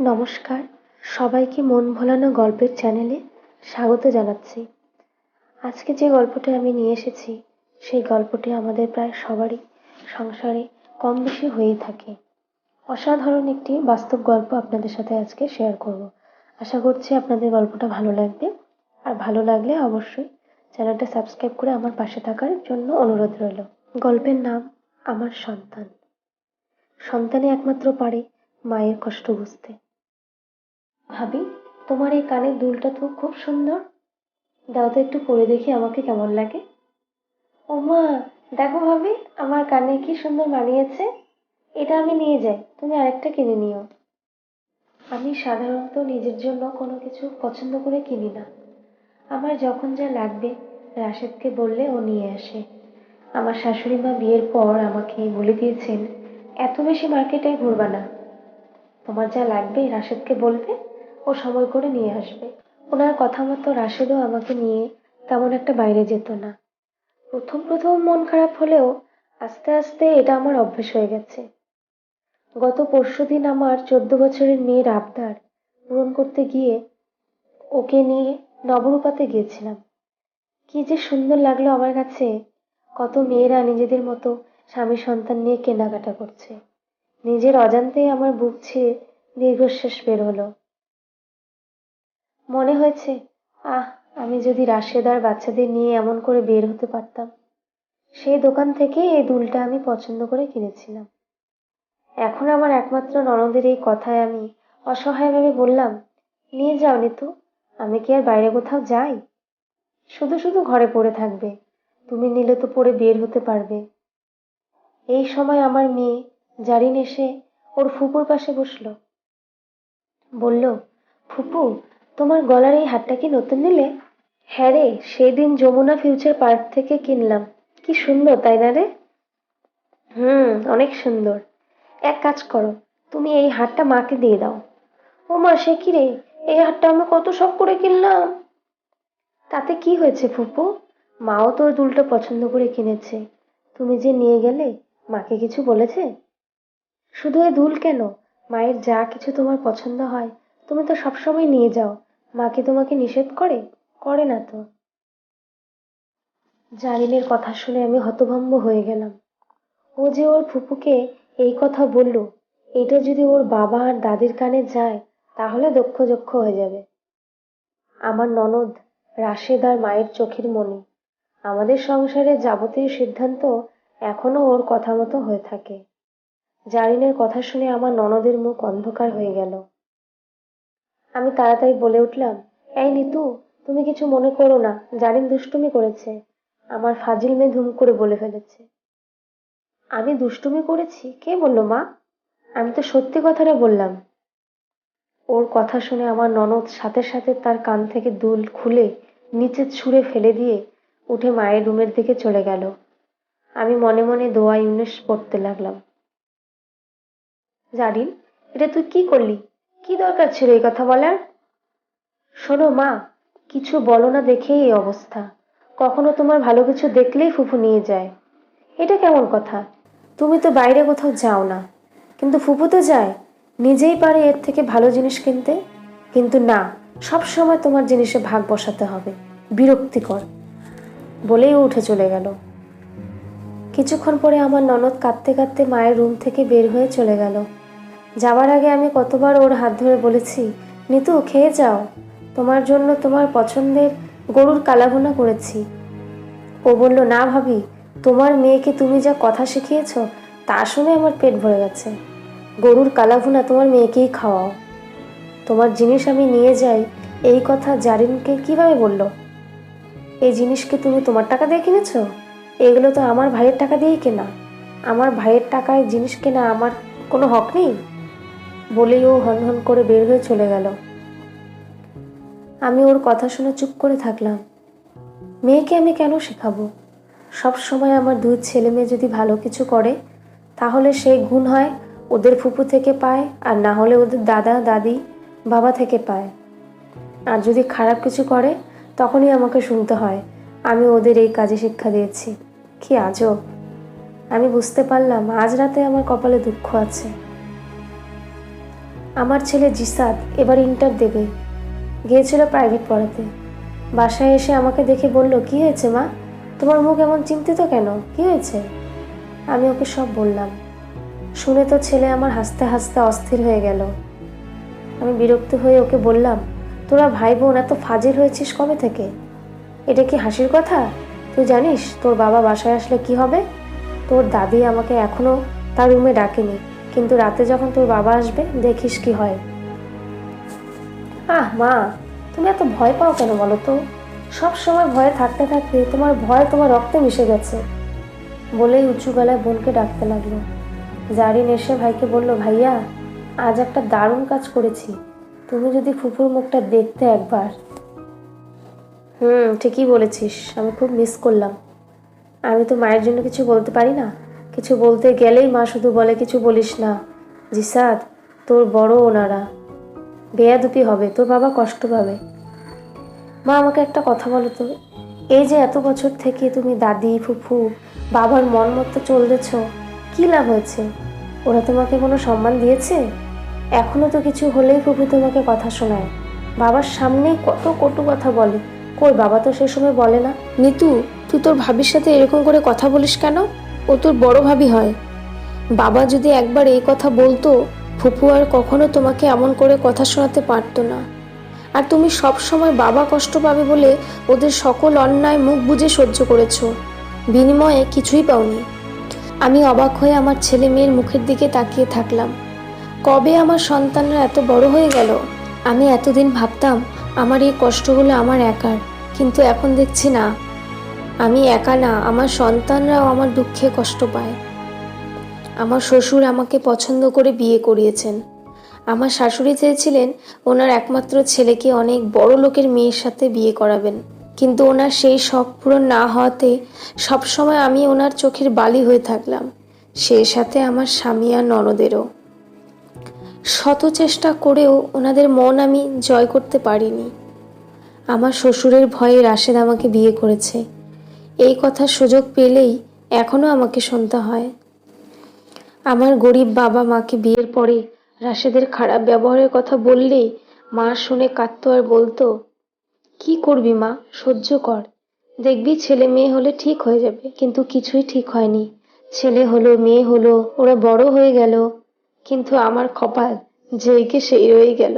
নমস্কার। সবাইকে মন ভোলানো গল্পের চ্যানেলে স্বাগত জানাচ্ছি। আজকে যে গল্পটি আমি নিয়ে এসেছি, সেই গল্পটি আমাদের প্রায় সবারই সংসারে কম বেশি হয়েই থাকে। অসাধারণ একটি বাস্তব গল্প আপনাদের সাথে আজকে শেয়ার করব। আশা করছি আপনাদের গল্পটা ভালো লাগবে। আর ভালো লাগলে অবশ্যই চ্যানেলটা সাবস্ক্রাইব করে আমার পাশে থাকার জন্য অনুরোধ রইল। গল্পের নাম আমার সন্তান। সন্তানই একমাত্র পারে মায়ের কষ্ট বুঝতে। ভাবি, তোমার এই কানের দুলটা তো খুব সুন্দর। দাও তো একটু পরে দেখি আমাকে কেমন লাগে। ও মা দেখো ভাবি, আমার কানে কি সুন্দর মানিয়েছে। এটা আমি নিয়ে যাই, তুমি আরেকটা কিনে নিও। আমি সাধারণত নিজের জন্য কোনো কিছু পছন্দ করে কিনি না। আমার যখন যা লাগবে, রাশেদকে বললে ও নিয়ে আসে। আমার শাশুড়ি মা বিয়ের পর আমাকে বলে দিয়েছেন, এত বেশি মার্কেটে ঘুরবা না। তোমার যা লাগবে, রাশেদকে বলবে। ও সময় করে নিয়ে আসবে। ওনার কথা মতো রাশেদও আমাকে নিয়ে তেমন একটা বাইরে যেত না। প্রথম প্রথম মন খারাপ হলেও আস্তে আস্তে এটা আমার অভ্যেস হয়ে গেছে। গত পরশুদিন আমার চোদ্দ বছরের মেয়ের আবদার পূরণ করতে গিয়ে ওকে নিয়ে নবরূপাতে গিয়েছিলাম। কি যে সুন্দর লাগল আমার কাছে। কত মেয়েরা নিজেদের মতো স্বামী সন্তান নিয়ে কেনাকাটা করছে। নিজের অজান্তেই আমার বুক ছিঁড়ে দীর্ঘশ্বাস বের হলো। মনে হয়েছে, আহ, আমি যদি রাশেদার বাচ্চাদের নিয়ে এমন করে বের হতে পারতাম। সেই দোকান থেকে এই দুলটা আমি পছন্দ করে কিনেছিলাম। এখন আমার একমাত্র ননদের এই কথায় আমি অসহায়ভাবে বললাম, নিয়ে যাও নিতু, আমি কি আর বাইরে কোথাও যাই? শুধু শুধু ঘরে পড়ে থাকবে, তুমি নিলে তো পড়ে বের হতে পারবে। এই সময় আমার মেয়ে জারিন এসে ওর ফুপুর পাশে বসল। বলল, ফুপু তোমার গলার এই হারটা কি নতুন নিলে? হ্যাঁ রে, সেদিন যমুনা ফিউচার পার্ক থেকে কিনলাম। কি সুন্দর, তাই না রে? হুম, অনেক সুন্দর। এক কাজ করো, তুমি এই হারটা মাকে দিয়ে দাও। ও মা, সে কি রে? এই হারটা আমি কত শখ করে কিনলাম। তাতে কি হয়েছে ফুপু? মাও তো ওই দুলটা পছন্দ করে কিনেছে। তুমি যে নিয়ে গেলে, মাকে কিছু বলেছে? শুধু এই দুল কেন? মায়ের যা কিছু তোমার পছন্দ হয়, তুমি তো সবসময় নিয়ে যাও। মা কি তোমাকে নিষেধ করে? করে না তো। জারিনের কথা শুনে আমি হতভম্ব হয়ে গেলাম। ও যে ওর ফুপুকে এই কথা বলল, এটা যদি ওর বাবা আর দাদির কানে যায়, তাহলে দক্ষ যক্ষ হয়ে যাবে। আমার ননদ রাশেদ আর মায়ের চোখের মনি। আমাদের সংসারের যাবতীয় সিদ্ধান্ত এখনও ওর কথা মতো হয়ে থাকে। জারিনের কথা শুনে আমার ননদের মুখ অন্ধকার হয়ে গেল। আমি তাড়াতাড়ি বলে উঠলাম, এই নিতু, তুমি কিছু মনে করো না, জারিন দুষ্টুমি করেছে। আমার ফাজিল মেয়ে ধুম করে বলে ফেলেছে। আমি দুষ্টুমি করেছি? কে বলল মা? আমি তো সত্যি কথাটা বললাম। ওর কথা শুনে আমার ননদ সাথে সাথে তার কান থেকে দুল খুলে নিচে ছুঁড়ে ফেলে দিয়ে উঠে মায়ের রুমের দিকে চলে গেল। আমি মনে মনে দোয়া ইউনিস পড়তে লাগলাম। জারিন, এটা তুই কি করলি? কি দরকার ছিল এই কথা বলার? শোনো মা, কিছু বলো না দেখেই এই অবস্থা। কখনো তোমার ভালো কিছু দেখলেই ফুফু নিয়ে যায়। এটা কেমন কথা? তুমি তো বাইরে কোথাও যাও না। কিন্তু ফুফু তো যায়। নিজেই পারে এর থেকে ভালো জিনিস কিনতে। কিন্তু না, সব সময় তোমার জিনিসে ভাগ বসাতে হবে। বিরক্তিকর। বলেই উঠে চলে গেল। কিছুক্ষণ পরে আমার ননদ কাঁদতে কাঁদতে মায়ের রুম থেকে বের হয়ে চলে গেল। যাওয়ার আগে আমি কতবার ওর হাত ধরে বলেছি, নিতু, খেয়ে যাও। তোমার জন্য তোমার পছন্দের গরুর কালাভুনা করেছি। ও বলল, না ভাবি, তোমার মেয়েকে তুমি যা কথা শিখিয়েছ, তা শুনে আমার পেট ভরে গেছে। গরুর কালাভুনা তোমার মেয়েকেই খাওয়াও। তোমার জিনিস আমি নিয়ে যাই, এই কথা জারিনকে কীভাবে বলল? এই জিনিসকে তুমি তোমার টাকা দিয়ে কিনেছ? এগুলো তো আমার ভাইয়ের টাকা দিয়েই কেনা। আমার ভাইয়ের টাকায় জিনিস কেনা আমার কোনো হক নেই? বলেই ও হন হন করে বের হয়ে চলে গেল। আমি ওর কথা শুনে চুপ করে থাকলাম। মেয়েকে আমি কেন শেখাবো? সব সময় আমার দুই ছেলে মেয়ে যদি ভালো কিছু করে, তাহলে সেই গুণ হয় ওদের ফুপু থেকে পায় আর না হলে ওদের দাদা, দাদি, বাবা থেকে পায়। আর যদি খারাপ কিছু করে, তখনই আমাকে শুনতে হয়, আমি ওদের এই কাজে শিক্ষা দিয়েছি। কি আজব। আমি বুঝতে পারলাম আজ রাতে আমার কপালে দুঃখ আছে। আমার ছেলে জিসাদ এবার ইন্টার দেবে। গিয়েছিল প্রাইভেট পড়াতে। বাসায় এসে আমাকে দেখে বলল, কি হয়েছে মা? তোমার মুখ এমন চিন্তিত কেন? কি হয়েছে? আমি ওকে সব বললাম। শুনে তো ছেলে আমার হাসতে হাসতে অস্থির হয়ে গেল। আমি বিরক্ত হয়ে ওকে বললাম, তোরা ভাই বোন এত ফাজিল হয়েছিস কবে থেকে? এটা কি হাসির কথা? তুই জানিস তোর বাবা বাসায় আসলে কি হবে? তোর দাদি আমাকে এখনও তার রুমে ডাকেনি। কিন্তু রাতে যখন তোর বাবা আসবে, দেখিস কি হয়। আহ, মা, তুমি এত ভয় পাও কেন বলো তো? সব সময় ভয়ে থাকতে থাকতে তোমার ভয় তোমার রক্তে মিশে গেছে। বলেই উঁচু গলায় বোনকে ডাকতে লাগল। জারিন এসে ভাইকে বলল, ভাইয়া, আজ একটা দারুণ কাজ করেছি। তুমি যদি ফুপুর মুখটা দেখতে একবার। হুম, ঠিকই বলেছিস। আমি খুব মিস করলাম। আমি তো মায়ের জন্য কিছু বলতে পারি না? কিছু বলতে গেলেই মা শুধু বলে, কিছু বলিস না। জিসাদ তোর বড় ওনারা। বেয়াদুপি হবে, তোর বাবা কষ্ট পাবে। মা, আমাকে একটা কথা বলো তো। এই যে এত বছর থেকে তুমি দাদি, ফুফু, বাবার মন মতো চলতেছ, কি লাভ হয়েছে? ওরা তোমাকে কোনো সম্মান দিয়েছে? এখনও তো কিছু হলেই ফুফু তোমাকে কথা শোনায়। বাবার সামনেই কত কটু কথা বলে। কই, বাবা তো সে সময় বলে না। নিতু, তুই তোর ভাবির সাথে এরকম করে কথা বলিস কেন? ও তোর বড় ভাবি হয়। বাবা যদি একবার এই কথা বলতো ফুপু আর কখনো তোমাকে এমন করে কথা শোনাতে পারতো না। আর তুমি সব সময় বাবা কষ্ট পাবে বলে ওদের সকল অন্যায় মুখ বুজে সহ্য করেছ। বিনিময়ে কিছুই পাওনি। আমি অবাক হয়ে আমার ছেলে মেয়ের মুখের দিকে তাকিয়ে থাকলাম। কবে আমার সন্তানরা এত বড় হয়ে গেল? আমি এতদিন ভাবতাম, আমার এই কষ্টগুলো আমার একার, কিন্তু এখন দেখছি না। আমি একা না, আমার সন্তানরাও আমার দুঃখে কষ্ট পায়। আমার শ্বশুর আমাকে পছন্দ করে বিয়ে করিয়েছেন। আমার শাশুড়ি চেয়েছিলেন ওনার একমাত্র ছেলেকে অনেক বড় লোকের মেয়ের সাথে বিয়ে করাবেন। কিন্তু ওনার সেই শখ পূরণ না হওয়াতে সবসময় আমি ওনার চোখের বালি হয়ে থাকলাম। সেই সাথে আমার স্বামী আর ননদেরও। শত চেষ্টা করেও ওনাদের মন আমি জয় করতে পারিনি। আমার শ্বশুরের ভয়ে রাশেদ আমাকে বিয়ে করেছে। এই কথার সুযোগ পেলেই এখনও আমাকে শুনতে হয়। আমার গরিব বাবা মাকে বিয়ের পরে রাশেদের খারাপ ব্যবহারের কথা বললেই মা শুনে কাঁদতো আর বলতো, কি করবি মা? সহ্য কর। দেখবি ছেলে মেয়ে হলে ঠিক হয়ে যাবে, কিন্তু কিছুই ঠিক হয়নি। ছেলে হলো, মেয়ে হলো, ওরা বড় হয়ে গেল, কিন্তু আমার কপাল যেইকে সেই রয়ে গেল।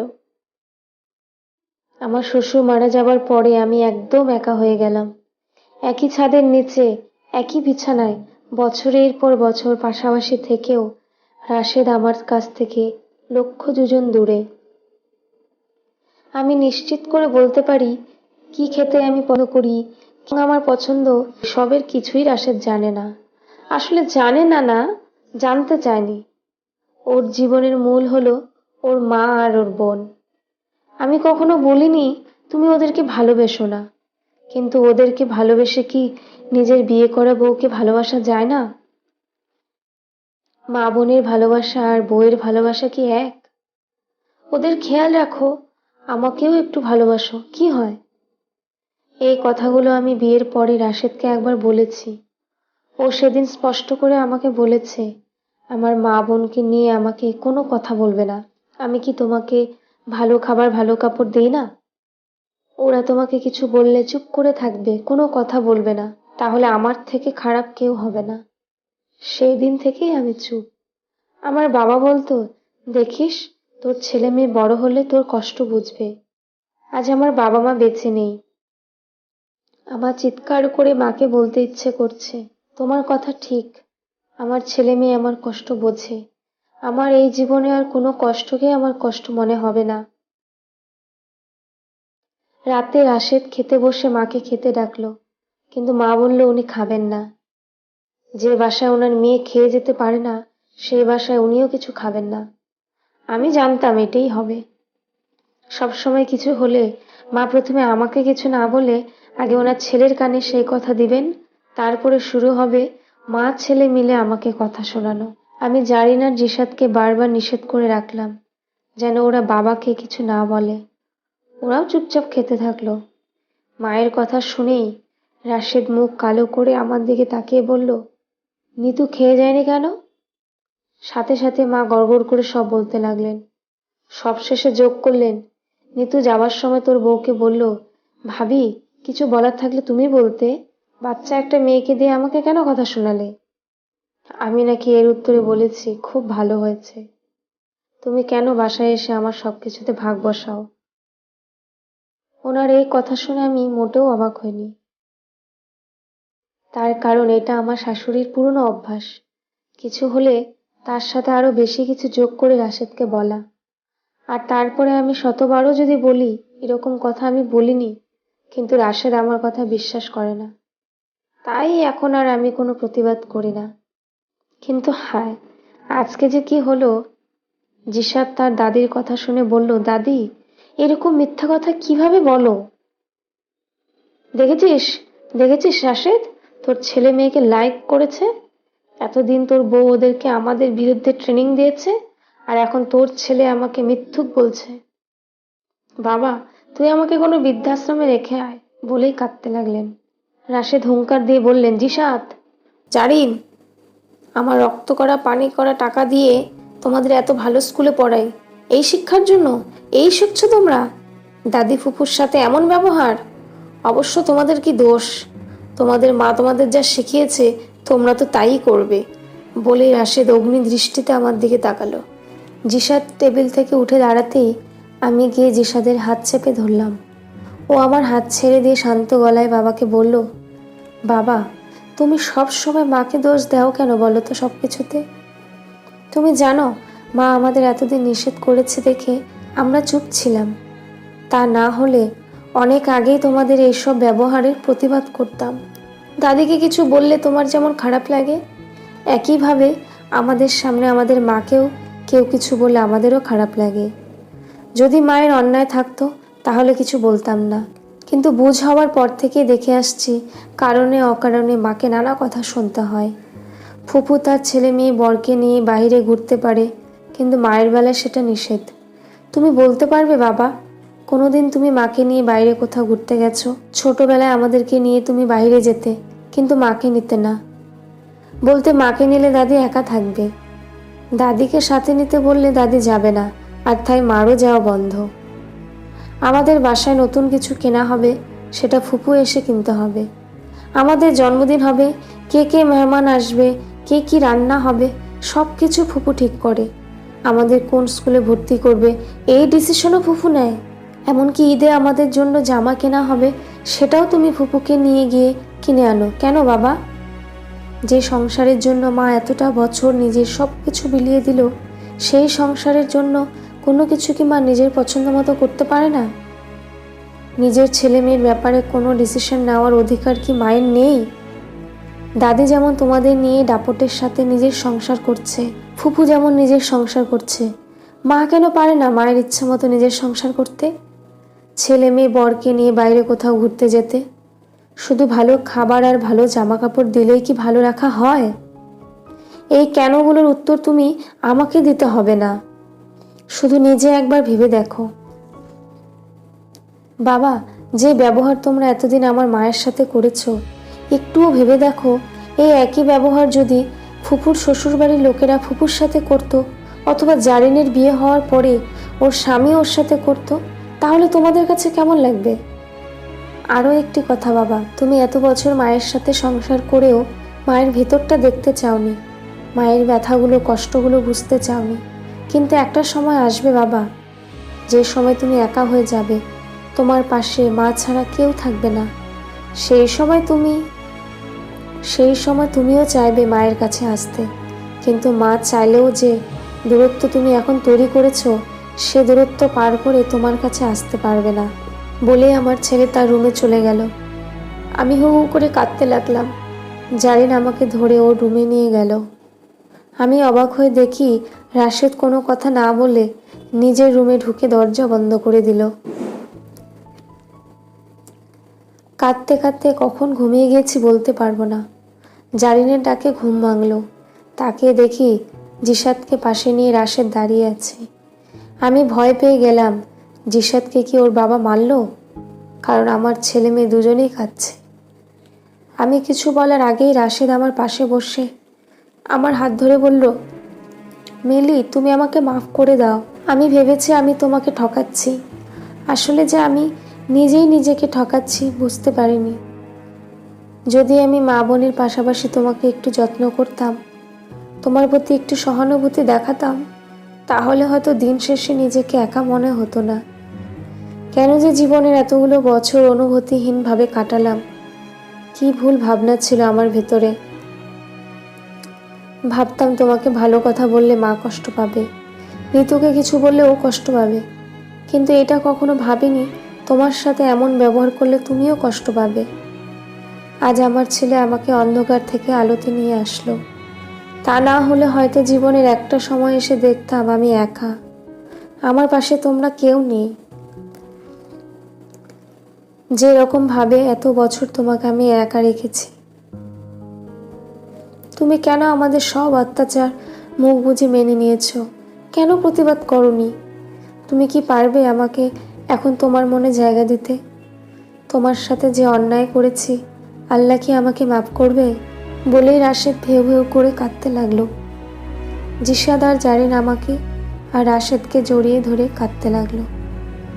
আমার শ্বশুর মারা যাবার পরে আমি একদম একা হয়ে গেলাম। একই ছাদের নিচে, একই বিছানায়, বছরের পর বছর পাশাপাশি থেকেও রাশেদ আমার কাছ থেকে লক্ষ দুজন দূরে। আমি নিশ্চিত করে বলতে পারি, কি খেতে আমি পছন্দ করি আমার পছন্দ সবের কিছুই রাশেদ জানে না। আসলে জানে না না, জানতে চায়নি। ওর জীবনের মূল হলো ওর মা আর ওর বোন। আমি কখনো বলিনি, তুমি ওদেরকে ভালোবেসো না। কিন্তু ওদেরকে ভালোবেসে কি নিজের বিয়ে করা বউকে ভালোবাসা যায় না? মা বোনের ভালোবাসা আর বউয়ের ভালোবাসা কি এক? ওদের খেয়াল রাখো, আমাকেও একটু ভালোবাসো, কি হয়? এই কথাগুলো আমি বিয়ের পরে রাশেদকে একবার বলেছি। ও সেদিন স্পষ্ট করে আমাকে বলেছে, আমার মা বোনকে নিয়ে আমাকে কোনো কথা বলবে না। আমি কি তোমাকে ভালো খাবার, ভালো কাপড় দিই না? ওরা তোমাকে কিছু বললে চুপ করে থাকবে, কোনো কথা বলবে না। তাহলে আমার থেকে খারাপ কেউ হবে না। সেই দিন থেকেই আমি চুপ। আমার বাবা বলতো, দেখিস, তোর ছেলে মেয়ে বড় হলে তোর কষ্ট বুঝবে। আজ আমার বাবা মা বেঁচে নেই। আমার চিৎকার করে মাকে বলতে ইচ্ছে করছে, তোমার কথা ঠিক। আমার ছেলে মেয়ে আমার কষ্ট বোঝে। আমার এই জীবনে আর কোনো কষ্টকে আমার কষ্ট মনে হবে না। রাতে রাশেদ খেতে বসে মাকে খেতে ডাকলো, কিন্তু মা বলল, উনি খাবেন না। যে বাসায় ওনার মেয়ে খেয়ে যেতে পারে না, সেই বাসায় উনিও কিছু খাবেন না। আমি জানতাম এটাই হবে। সব সময় কিছু হলে, মা প্রথমে আমাকে কিছু না বলে আগে ওনার ছেলের কানে সেই কথা দিবেন, তারপরে শুরু হবে মা ছেলে মিলে আমাকে কথা শোনানো। আমি জারিনার জিসাদকে বারবার নিষেধ করে রাখলাম, যেন ওরা বাবাকে কিছু না বলে। ওরাও চুপচাপ খেতে থাকল। মায়ের কথা শুনেই রাশেদ মুখ কালো করে আমার দিকে তাকিয়ে বলল, নিতু খেয়ে যায়নি কেন? সাথে সাথে মা গড়গড় করে সব বলতে লাগলেন। সবশেষে যোগ করলেন, নিতু যাওয়ার সময় তোর বউকে বলল, ভাবি, কিছু বলার থাকলে তুমি বলতে। বাচ্চা একটা মেয়েকে দিয়ে আমাকে কেন কথা শোনালে আমি নাকি এর উত্তরে বলেছি, খুব ভালো হয়েছে। তুমি কেন বাসায় এসে আমার সবকিছুতে ভাগ বসাও? ওনার এই কথা শুনে আমি মোটেও অবাক হইনি। তার কারণ এটা আমার শাশুড়ির পুরনো অভ্যাস। কিছু হলে তার সাথে আরও বেশি কিছু যোগ করে রাশেদকে বলা। আর তারপরে আমি শতবারও যদি বলি, এরকম কথা আমি বলিনি, কিন্তু রাশেদ আমার কথা বিশ্বাস করে না। তাই এখন আর আমি কোনো প্রতিবাদ করি না। কিন্তু হায়, আজকে যে কি হলো? জিসাদ তার দাদির কথা শুনে বলল, দাদি এরকম মিথ্যা কথা কীভাবে বলো? দেখেছিস? দেখেছিস রাশেদ? তোর ছেলে মেয়েকে লাইক করেছে? এতদিন তোর বউ ওদেরকে আমাদের বিরুদ্ধে ট্রেনিং দিয়েছে, আর এখন তোর ছেলে আমাকে মিথ্যুক বলছে। বাবা, তুই আমাকে কোনো বৃদ্ধাশ্রমে রেখে আয়, বলেই কাঁদতে লাগলেন। রাশেদ হুঙ্কার দিয়ে বললেন জিসাত জারিন আমার রক্ত করা, পানি করা টাকা দিয়ে তোমাদের এত ভালো স্কুলে পড়াই। এই শিক্ষার জন্য এই শিখছো তোমরা? দাদি ফুপুর সাথে এমন ব্যবহার? অবশ্য তোমাদের কি দোষ? তোমাদের মা তোমাদের যা শিখিয়েছে, তোমরা তো তাই করবে। বলে রাশেদ অগ্নি দৃষ্টিতে আমার দিকে তাকালো। জিসাদ টেবিল থেকে উঠে দাঁড়াতেই আমি গিয়ে জিসাদের হাত চেপে ধরলাম। ও আমার হাত ছেড়ে দিয়ে শান্ত গলায় বাবাকে বলল, বাবা, তুমি সব সময় মাকে দোষ দাও কেন বলো তো সব কিছুতে তুমি জানো মা আমাদের এতদিন নিষেধ করেছে দেখে আমরা চুপ ছিলাম। তা না হলে অনেক আগেই তোমাদের এইসব ব্যবহারের প্রতিবাদ করতাম। দাদিকে কিছু বললে তোমার যেমন খারাপ লাগে, একইভাবে আমাদের সামনে আমাদের মাকেও কেউ কিছু বলে আমাদেরও খারাপ লাগে। যদি মায়ের অন্যায় থাকতো, তাহলে কিছু বলতাম না। কিন্তু বুঝ হওয়ার পর থেকে দেখে আসছি, কারণে অকারণে মাকে নানা কথা শুনতে হয়। ফুপু তার ছেলে মেয়ে বরকে নিয়ে বাইরে ঘুরতে পারে কিন্তু মায়ের বেলায় সেটা নিষেধ। তুমি বলতে পারবে, বাবা? কোনোদিন তুমি মাকে নিয়ে বাইরে কোথাও ঘুরতে গেছো? ছোটবেলায় আমাদেরকে নিয়ে তুমি বাইরে যেতে, কিন্তু মাকে নিতে না। বলতে মাকে নিলে দাদি একা থাকবে। দাদিকে সাথে নিতে বললে দাদি যাবে না, আর তাই মারও যাওয়া বন্ধ। আমাদের বাসায় নতুন কিছু কেনা হবে, সেটা ফুপু এসে কিনতে হবে। আমাদের জন্মদিন হবে, কে কে মেহমান আসবে, কে কি রান্না হবে সব কিছু ফুপু ঠিক করে। আমাদের কোন স্কুলে ভর্তি করবে? এই ডিসিশনও ফুফু নেয়। এমনকি ঈদে আমাদের জন্য জামা কেনা হবে, সেটাও তুমি ফুপুকে নিয়ে গিয়ে কিনে আনো। কেন বাবা? যে সংসারের জন্য মা এতটা বছর নিজের সব কিছু বিলিয়ে দিল, সেই সংসারের জন্য কোনো কিছু কি মা নিজের পছন্দ মতো করতে পারে না? নিজের ছেলে মেয়ের ব্যাপারে কোনো ডিসিশন নেওয়ার অধিকার কি মায়ের নেই? দাদি যেমন তোমাদের নিয়ে দাপটের সাথে নিজের সংসার করছে ফুপু যেমন নিজের সংসার করছে, মা কেন পারে না মায়ের ইচ্ছে মতো নিজের সংসার করতে? ছেলে মেয়ে বরকে নিয়ে বাইরে কোথাও ঘুরতে যেতে? শুধু ভালো খাবার আর ভালো জামা কাপড় দিলেই কি ভালো রাখা হয়? এই কেনগুলোর উত্তর তুমি আমাকে দিতে হবে না। শুধু নিজে একবার ভেবে দেখো। বাবা, যে ব্যবহার তোমরা এতদিন আমার মায়ের সাথে করেছ, একটুও ভেবে দেখো, এই একই ব্যবহার যদি ফুপুর শ্বশুরবাড়ির লোকেরা ফুপুর সাথে করত, অথবা জারিনের বিয়ে হওয়ার পরে ওর স্বামী ওর সাথে করত, তাহলে তোমাদের কাছে কেমন লাগবে? আরও একটি কথা বাবা, তুমি এত বছর মায়ের সাথে সংসার করেও মায়ের ভেতরটা দেখতে চাওনি। মায়ের ব্যথাগুলো, কষ্টগুলো বুঝতে চাওনি। কিন্তু একটা সময় আসবে বাবা, যে সময় তুমি একা হয়ে যাবে, তোমার পাশে মা ছাড়া কেউ থাকবে না। সেই সময় তুমি সেই সময় তুমিও চাইবে মায়ের কাছে আসতে। কিন্তু মা চাইলেও যে দূরত্ব তুমি এখন তৈরি করেছ, সে দূরত্ব পার করে তোমার কাছে আসতে পারবে না বলে আমার ছেলে তার রুমে চলে গেল। আমি হু হু করে কাঁদতে লাগলাম। জারিন আমাকে ধরে ও রুমে নিয়ে গেল। আমি অবাক হয়ে দেখি রাশেদ কোনো কথা না বলে নিজের রুমে ঢুকে দরজা বন্ধ করে দিল। কাঁদতে কাঁদতে কখন ঘুমিয়ে গেছি বলতে পারব না। জারিনের ডাকে ঘুম ভাঙলো। তাকে দেখি জিসাদকে পাশে নিয়ে রাশেদ দাঁড়িয়ে আছে। আমি ভয় পেয়ে গেলাম জিসাদকে কি ওর বাবা মারল? কারণ আমার ছেলে মেয়ে দুজনেই খাচ্ছে আমি কিছু বলার আগেই রাশেদ আমার পাশে বসে আমার হাত ধরে বলল, মিলি, তুমি আমাকে মাফ করে দাও। আমি ভেবেছি আমি তোমাকে ঠকাচ্ছি। আসলে যে আমি নিজেই নিজেকে ঠকাচ্ছি, বুঝতে পারিনি। যদি আমি মা বোনের পাশাপাশি তোমাকে একটু যত্ন করতাম, তোমার প্রতি একটু সহানুভূতি দেখাতাম, তাহলে হয়তো দিন শেষে নিজেকে একা মনে হতো না। কেন যে জীবনের এতগুলো বছর অনুভূতিহীনভাবে কাটালাম, কি ভুল ভাবনা ছিল আমার ভেতরে। ভাবতাম তোমাকে ভালো কথা বললে মা কষ্ট পাবে, ঋতুকে কিছু বললে ও কষ্ট পাবে, কিন্তু এটা কখনো ভাবিনি তোমার সাথে এমন ব্যবহার করলে তুমিও কষ্ট পাবে। আজ আমার ছেলে আমাকে অন্ধকার থেকে আলোতে নিয়ে আসলো। তা না হলে হয়তো জীবনের একটা সময় এসে দেখতাম আমি একা। আমার পাশে তোমরা কেউ নেই। যে রকম ভাবে এত বছর তোমাকে আমি একা রেখেছি। তুমি কেন আমাদের সব অত্যাচার মুখ বুঝে মেনে নিয়েছো? কেন প্রতিবাদ করনি? তুমি কি পারবে আমাকে এখন তোমার মনে জায়গা দিতে। তোমার সাথে যে অন্যায় করেছি, আল্লাহ কি আমাকে মাফ করবে? বলেই রাশেদ ভেউ ভেউ করে কাঁদতে লাগল। জিসাদার জারেন আমাকে আর রাশেদকে জড়িয়ে ধরে কাঁদতে লাগল।